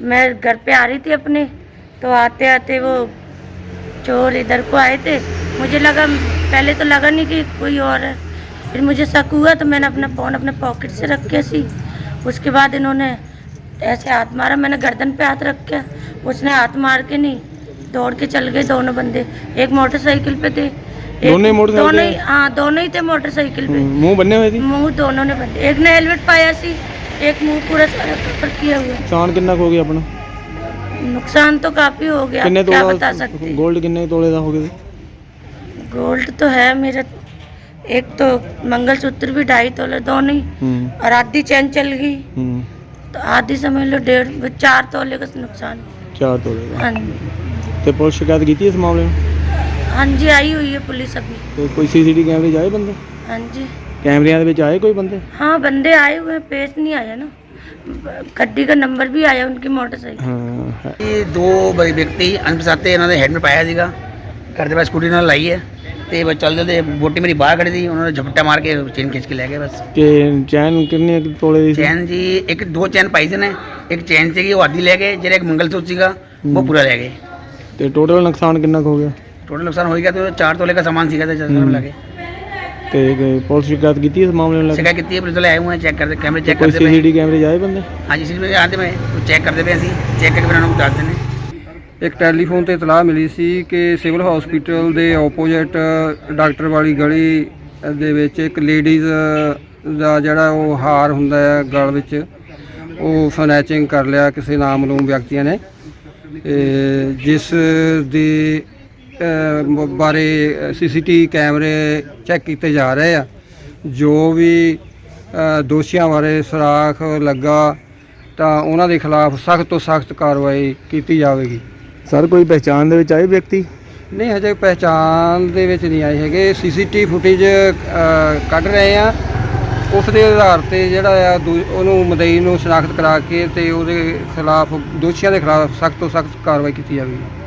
मैं घर पे आ रही थी अपने तो आते आते वो चोर इधर को आए थे। मुझे लगा पहले तो लगा नहीं कि कोई और है। फिर मुझे शक हुआ तो मैंने अपना फ़ोन अपने पॉकेट से रख के सी। उसके बाद इन्होंने ऐसे हाथ मारा मैंने गर्दन पे हाथ रख के। उसने हाथ मार के नहीं दौड़ के चल गए दोनों बंदे। एक मोटरसाइकिल पे थे। दोनों ही हाँ दोनों ही थे मोटरसाइकिल पे। हम्म, मुँह बने हुए थे? मुँह दोनों ने बने एक ने हेलमेट पाया सी एक मुंह पूरा सारा कवर किया हुआ है। ਨੁਕਸਾਨ ਕਿੰਨਾ ਕੁ ਹੋ ਗਿਆ ਆਪਣਾ नुकसान तो काफी हो गया ਕਿੰਨੇ क्या बता ਤੋਲਾ सकते हैं? 골ਡ ਕਿੰਨੇ ਤੋਲੇ ਦਾ ਹੋ ਗਿਆ ਸੀ? गोल्ड तो है मेरा एक तो मंगलसूत्र भी ढाई तोले दोनों ही ਹੂੰ और आधी चैन चल गई ਹੂੰ तो आधी समझ लो डेढ़ चार तोले का नुकसान ਚਾਰ ਤੋਲੇ ਦਾ हाँ जी। ਤੇ ਪੁਲਿਸ ਸ਼ਿਕਾਇਤ ਕੀਤੀ ਇਸ ਮਾਮਲੇ ਨੂੰ हाँ जी आई हुई है पुलिस अभी ਤੇ ਕੋਈ ਸੀਸੀਟੀ ਕੈਮਰੇ ਜਾਏ ਬੰਦੇ हाँ जी ਕੈਮਰਿਆਂ ਦੇ ਵਿੱਚ ਆਏ ਕੋਈ ਬੰਦੇ हाँ बंदे आए हुए हैं पेश नहीं आया ना गड्डी का नंबर भी आया उनकी मोटरसाइकिल ਹਾਂ ਹੈ। ਇਹ ਦੋ ਬਈ ਵਿਅਕਤੀ ਅਣਪਛਾਤੇ ਇਹਨਾਂ ਦੇ ਹੈਲਮਟ ਪਾਇਆ ਸੀਗਾ ਘਰ ਦੇ ਪਾਸ ਸਕੂਟੀ ਨਾਲ ਲਾਈ ਹੈ ਤੇ ਬਸ ਚੱਲਦੇ ਤੇ ਬੋਟੀ ਮੇਰੀ ਬਾਹਰ ਖੜੀ ਸੀ ਉਹਨਾਂ ਨੇ ਝਪਟਾ ਮਾਰ ਕੇ ਚੇਨ ਖਿੱਚ ਕੇ ਲੈ ਗਏ ਬਸ ਤੇ ਚੈਨ ਕਿੰਨੇ ਕੁ ਤੋਲੇ ਦੀ ਸੀ ਚੈਨ ਜੀ ਇੱਕ ਦੋ ਚੈਨ ਪਾਈ ਸੀ ਨੇ ਇੱਕ ਚੈਨ ਸੀਗੀ ਉਹ ਆਦੀ ਲੈ ਗਏ ਜਿਹੜਾ ਇੱਕ ਮੰਗਲਸੂਤਰ ਸੀਗਾ ਉਹ ਪੂਰਾ ਲੈ ਗਏ ਤੇ ਟੋਟਲ ਨੁਕਸਾਨ ਕਿੰਨਾ ਕੁ ਹੋ ਗਿਆ ਟੋਟਲ ਨੁਕਸਾਨ ਹੋ ਗਿਆ ਤੇ 4 ਤੋਲੇ ਦਾ ਸਾਮਾਨ ਸੀਗਾ ਤੇ ਜਦੋਂ ਹੂੰ। ਲੱਗੇ ਤੇ ਪੁਲਿਸ ਸ਼ਿਕਾਇਤ ਕੀਤੀ ਇਸ ਮਾਮਲੇ ਨੂੰ ਲੈ ਕੀਤੀ ਪੁਲਿਸ ਵਾਲੇ ਆਏ ਹੋਏ ਚੈੱਕ ਕਰਦੇ ਕੈਮਰੇ ਚੈੱਕ ਕਰਦੇ ਪਏ ਸੀਸੀਟੀਵੀ ਕੈਮਰੇ ਜਾਏ ਬੰਦੇ? ਹਾਂਜੀ ਸੀ ਵੀ ਆਂਦੇ ਮੈਂ ਚੈੱਕ ਕਰਦੇ ਪਏ ਅਸੀਂ ਚੈੱਕ ਕਰਕੇ ਉਹਨਾਂ ਨੂੰ ਦੱਸ ਦਿੰਦੇ ਇੱਕ ਟੈਲੀਫੋਨ ਤੇ ਇਤਲਾਹ ਮਿਲੀ ਸੀ ਕਿ ਸਿਵਲ ਹਸਪੀਟਲ ਦੇ ਆਪੋਜੀਟ ਡਾਕਟਰ ਵਾਲੀ ਗਲੀ ਦੇ ਵਿੱਚ ਇੱਕ ਲੇਡੀਜ਼ ਦਾ ਜਿਹੜਾ ਉਹ ਹਾਰ ਹੁੰਦਾ ਹੈ ਗਲ ਵਿੱਚ ਉਹ ਸਨੈਚਿੰਗ ਕਰ ਲਿਆ ਕਿਸੇ ਨਾਮਲੂਮ ਵਿਅਕਤੀਆਂ ਨੇ। ਤੇ ਜਿਸ ਦੀ ਮ- ਬਾਰੇ ਸੀਸੀਟੀ ਕੈਮਰੇ ਚੈੱਕ ਕੀਤੇ ਜਾ ਰਹੇ ਆ। ਜੋ ਵੀ ਦੋਸ਼ੀਆਂ ਬਾਰੇ ਸੁਰਾਖ ਲੱਗਾ ਤਾਂ ਉਹਨਾਂ ਦੇ ਖਿਲਾਫ ਸਖਤ ਤੋਂ ਸਖਤ ਕਾਰਵਾਈ ਕੀਤੀ ਜਾਵੇਗੀ। ਸਰ ਕੋਈ ਪਹਿਚਾਣ ਦੇ ਵਿੱਚ ਆਏ ਵਿਅਕਤੀ? ਨਹੀਂ ਹਜੇ ਪਹਿਚਾਣ ਦੇ ਵਿੱਚ ਨਹੀਂ ਆਏ ਹੈਗੇ। ਸੀਸੀਟੀ ਫੁਟੇਜ ਕੱਢ ਰਹੇ ਆ। ਉਸ ਦੇ ਆਧਾਰ ਤੇ ਜਿਹੜਾ ਆ ਦੂ- ਉਹਨੂੰ ਮਦਈ ਨੂੰ ਸ਼ਨਾਖਤ ਕਰਾ ਕੇ ਤੇ ਉਹਦੇ ਖਿਲਾਫ ਦੋਸ਼ੀਆਂ ਦੇ ਖਿਲਾਫ ਸਖਤ ਤੋਂ ਸਖਤ ਕਾਰਵਾਈ ਕੀਤੀ ਜਾਵੇਗੀ।